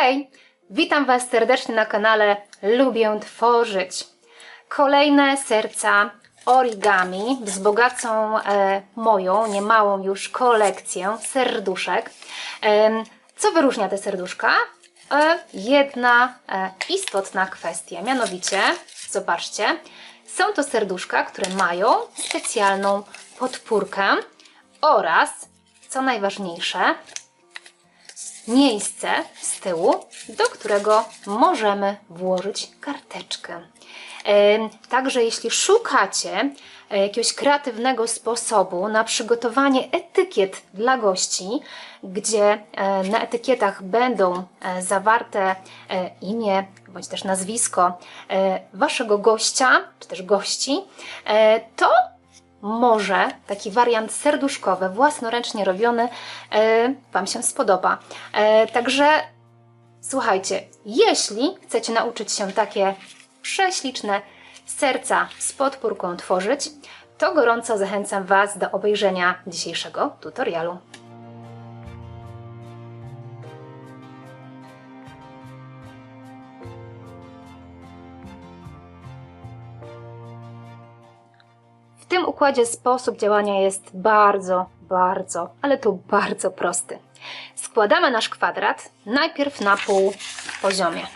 Hej! Witam Was serdecznie na kanale Lubię Tworzyć. Kolejne serca origami wzbogacą e, moją niemałą już kolekcję serduszek. Em, co wyróżnia te serduszka? E, jedna e, istotna kwestia, mianowicie, zobaczcie, są to serduszka, które mają specjalną podpórkę oraz, co najważniejsze, miejsce z tyłu, do którego możemy włożyć karteczkę. Em, Także jeśli szukacie e, jakiegoś kreatywnego sposobu na przygotowanie etykiet dla gości, gdzie e, na etykietach będą e, zawarte e, imię bądź też nazwisko e, waszego gościa czy też gości, e, to może taki wariant serduszkowy, własnoręcznie robiony, e, Wam się spodoba. E, także słuchajcie, jeśli chcecie nauczyć się takie prześliczne serca z podpórką tworzyć, to gorąco zachęcam Was do obejrzenia dzisiejszego tutorialu. Tym układzie sposób działania jest bardzo, bardzo, ale to bardzo prosty. Składamy nasz kwadrat najpierw na pół poziomie.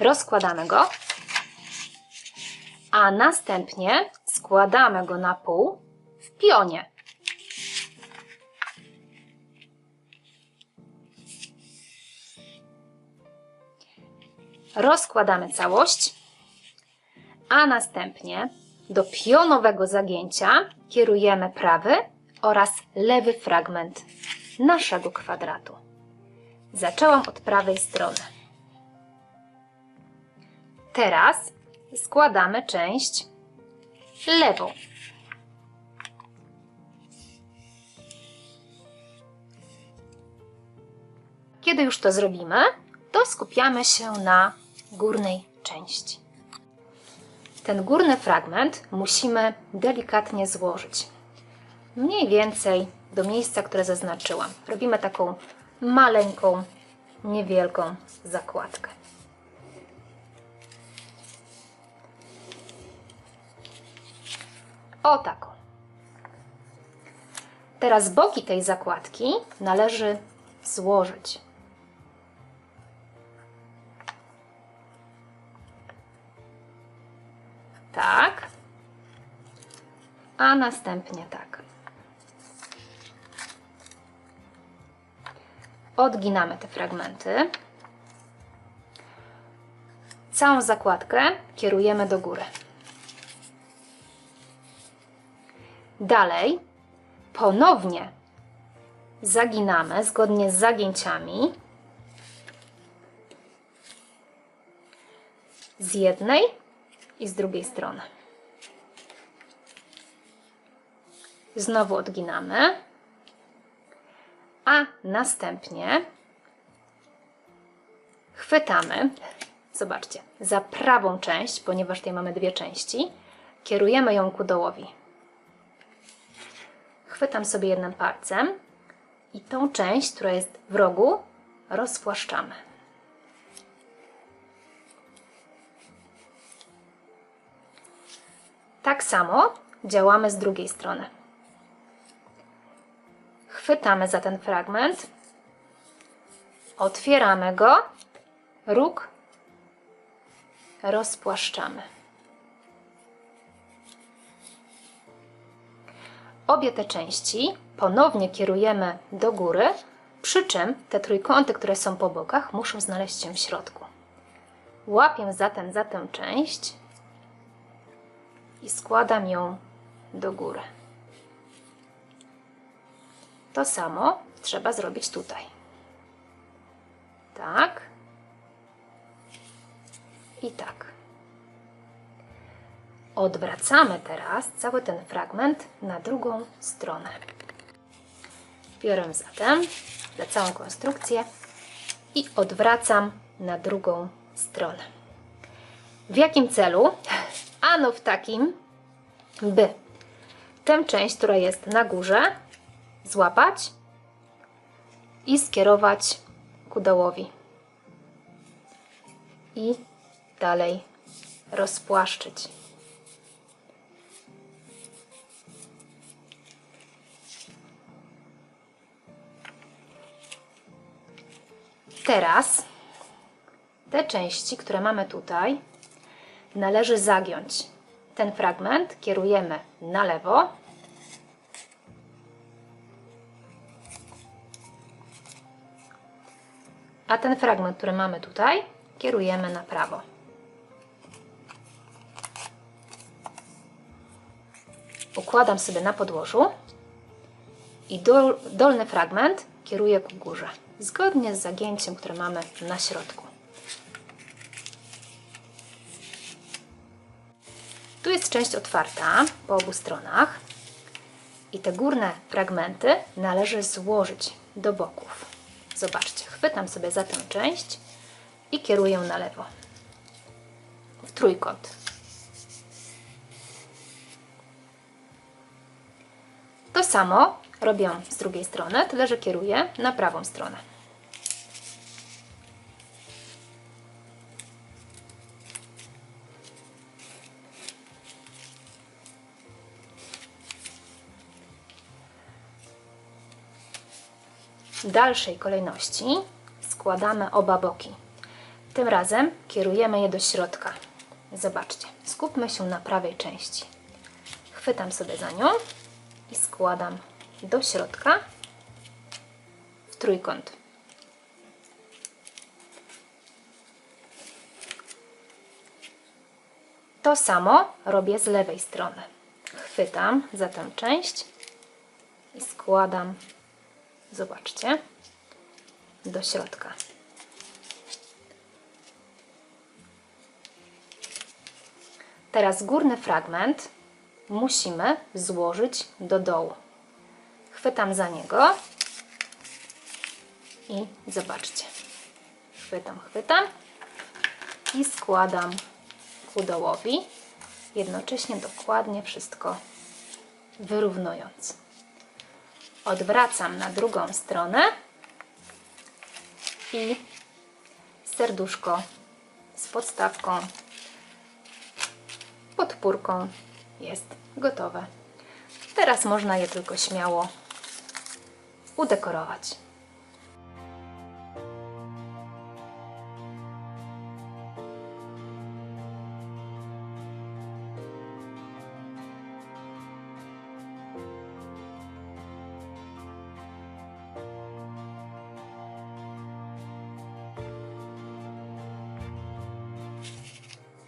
Rozkładamy go, a następnie składamy go na pół w pionie. Rozkładamy całość, a następnie do pionowego zagięcia kierujemy prawy oraz lewy fragment naszego kwadratu. Zaczęłam od prawej strony. Teraz składamy część lewą. Kiedy już to zrobimy, to skupiamy się na górnej części. Ten górny fragment musimy delikatnie złożyć. Mniej więcej do miejsca, które zaznaczyłam. Robimy taką maleńką, niewielką zakładkę. O taką. Teraz boki tej zakładki należy złożyć. Tak. A następnie tak. Odginamy te fragmenty. Całą zakładkę kierujemy do góry. Dalej ponownie zaginamy zgodnie z zagięciami z jednej i z drugiej strony. Znowu odginamy, a następnie chwytamy, zobaczcie, za prawą część, ponieważ tutaj mamy dwie części, kierujemy ją ku dołowi. Chwytam sobie jednym palcem i tą część, która jest w rogu, rozpłaszczamy. Tak samo działamy z drugiej strony. Chwytamy za ten fragment, otwieramy go, róg rozpłaszczamy. Obie te części ponownie kierujemy do góry, przy czym te trójkąty, które są po bokach, muszą znaleźć się w środku. Łapię zatem za tę część i składam ją do góry. To samo trzeba zrobić tutaj. Tak. I tak. Odwracamy teraz cały ten fragment na drugą stronę. Biorę zatem za całą konstrukcję i odwracam na drugą stronę. W jakim celu? Ano w takim, by tę część, która jest na górze, złapać i skierować ku dołowi. I dalej rozpłaszczyć. Teraz te części, które mamy tutaj, należy zagiąć. Ten fragment kierujemy na lewo. A ten fragment, który mamy tutaj, kierujemy na prawo. Układam sobie na podłożu i dol, dolny fragment kieruję ku górze, zgodnie z zagięciem, które mamy na środku. Tu jest część otwarta po obu stronach i te górne fragmenty należy złożyć do boków. Zobaczcie, chwytam sobie za tę część i kieruję na lewo. W trójkąt. To samo robię z drugiej strony, tyle że kieruję na prawą stronę. W dalszej kolejności składamy oba boki. Tym razem kierujemy je do środka. Zobaczcie, skupmy się na prawej części. Chwytam sobie za nią i składam do środka w trójkąt. To samo robię z lewej strony. Chwytam za tę część i składam, zobaczcie, do środka. Teraz górny fragment musimy złożyć do dołu. Chwytam za niego i zobaczcie. Chwytam, chwytam i składam ku dołowi, jednocześnie dokładnie wszystko wyrównując. Odwracam na drugą stronę i serduszko z podstawką, podpórką jest gotowe. Teraz można je tylko śmiało udekorować.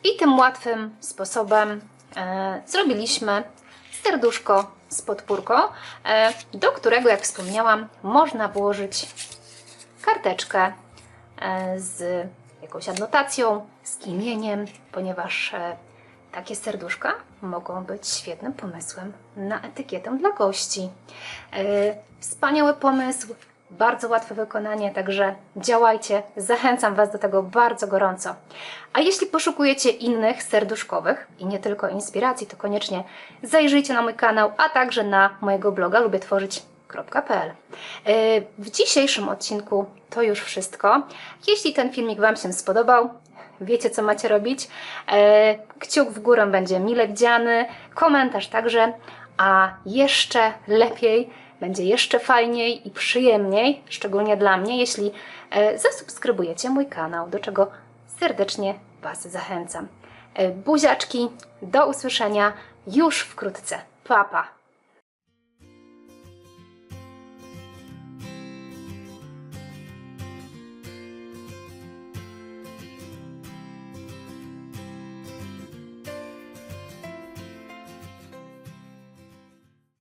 I tym łatwym sposobem e, zrobiliśmy serduszko z podpórką, e, do którego, jak wspomniałam, można włożyć karteczkę e, z jakąś adnotacją, z imieniem, ponieważ e, takie serduszka mogą być świetnym pomysłem na etykietę dla gości. E, Wspaniały pomysł, bardzo łatwe wykonanie, także działajcie. Zachęcam Was do tego bardzo gorąco. A jeśli poszukujecie innych serduszkowych i nie tylko inspiracji, to koniecznie zajrzyjcie na mój kanał, a także na mojego bloga lubietworzyć.pl. Yy, W dzisiejszym odcinku to już wszystko. Jeśli ten filmik Wam się spodobał, wiecie co macie robić. E, Kciuk w górę będzie mile widziany, komentarz także, a jeszcze lepiej, będzie jeszcze fajniej i przyjemniej, szczególnie dla mnie, jeśli e, zasubskrybujecie mój kanał, do czego serdecznie Was zachęcam. E, Buziaczki, do usłyszenia już wkrótce. Pa, pa!